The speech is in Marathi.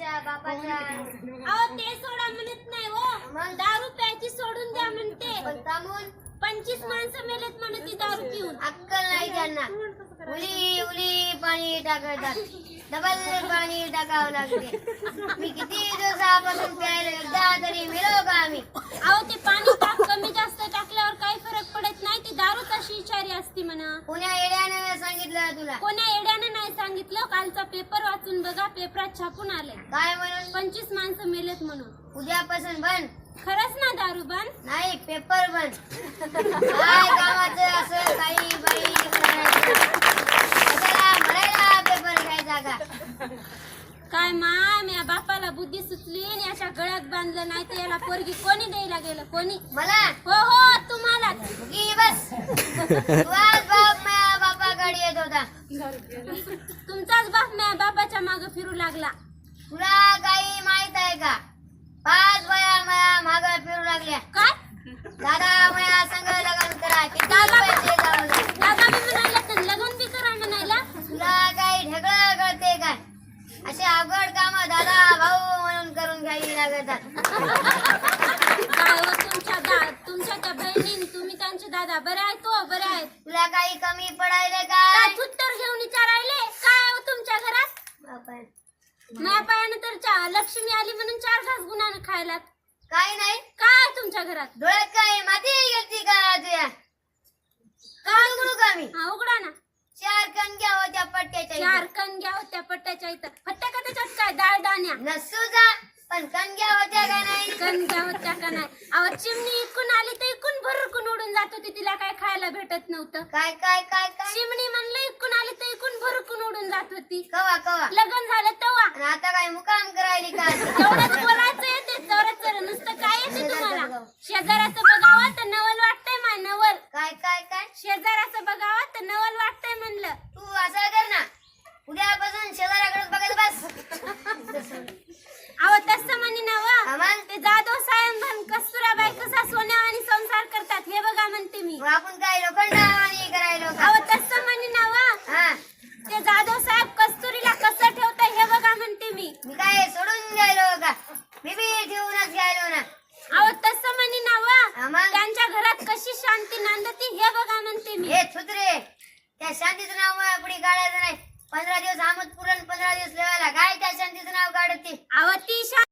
बापाच्या बापाच्या अहो ते सोडा म्हणत नाही हो. दारू प्यायची सोडून द्या म्हणते. थांबून. पंचवीस माणसं मेलेत म्हणत ती दारू पिऊन. अक्कल नाही त्यांना उली उली पाणी टाकतात डबल पाणी टाकावं लागते. मी किती दिवसापासून प्यायला एकदा तरी मिळव का आम्ही? अहो ते पाणी टाक कमी जास्त टाकल्यावर काही फरक पडत नाही ती विचारी असती म्हणा. पुण्या येड्याने सांगितलं तुला? कोण्या येड्यानं नाही सांगितलं? कालचा पेपर वाचून बघा पेपरात छापून आले. काय म्हणून? पंचवीस माणसं मेलेत म्हणून. उद्यापासून बंद. खरंच ना दारू बंद? नाही पेपर बंद. काय कामाचं असं काही बाई करायचं कशाला म्हणायला पेपर घ्यायचा का काय माम या बापाला बुद्धी सुचली आणि अशा गळ्यात बांधलं नाही तर याला पोरगी कोणी द्यायला गेलं? कोणी? मला? हो हो तुम्हाला तुमचाच बाप माझ्या बापाच्या माग फिरू लागला. तुला काही माहीत आहे का? पाच वया माया माग फिरू लागल्या. काय? दादा माया संग लग्न करा. किती. दादा मी म्हणायला तर लग्न बी करा म्हणायला. तुला काही ढगळं कळते काय? असे अवघड काम दादा भाऊ म्हणून करून घ्यावी लागतात. काय हो तुमच्या दा तुमच्या त्या बहिणी तुम्ही त्यांचे दादा बरे आहेत हो बरे आहेत. तुला काही कमी पडायले काय? काय थुत्तर घेऊन विचारायले? काय हो तुमच्या घरात? बापा. माझ्या पायानं तर चा- लक्ष्मी आली म्हणून चार घास गुणानं खायला काही नाही. काय तुमच्या घरात? डोळ्यात काय माती गेलती का तुझ्या? काय? उघडू का मी? हा उघडा ना. चार कणक्या होत्या पट्ट्याच्या चार इथं. कणग्या होत्या पट्ट्याच्या इथं. फट्ट्या का त्याच्यात काय? डाळ दाण्या नसूचा पण होत्या का नाही? कणग्या होत्या का नाही? अहो चिमणी इकून आली तर इकून भरकून उडून जात होती. तिला काय खायला भेटत नव्हतं. काय काय काय काय? चिमणी म्हणलं इकून आली तर इकून भरकून उडून जात होती. कवा कवा? लग्न झालं तेव्हा. आणि आता काय मुकाम करायली का? तेवढंच बोलायचं येते चोर नुसतं काय येते तुम्हाला? शेजाऱ्याचं बघावं तर नवल वाटतंय माय नवल. काय काय काय? शेजाऱ्याचं बघावं तर नवल वाटतंय. का मी बी ठेवूनच गेलो ना अहो तसं म्हणे नावा मग? त्यांच्या घरात कशी शांती नांदती हे बघा म्हणते मी. हे छुत्रे त्या शांतीचं नाव मला पुढे काढायचं नाही. पंधरा दिवस आमद पुरण पंधरा दिवस लेवायला. काय त्या शांतीचं नाव काढत? ते अहो ती शांती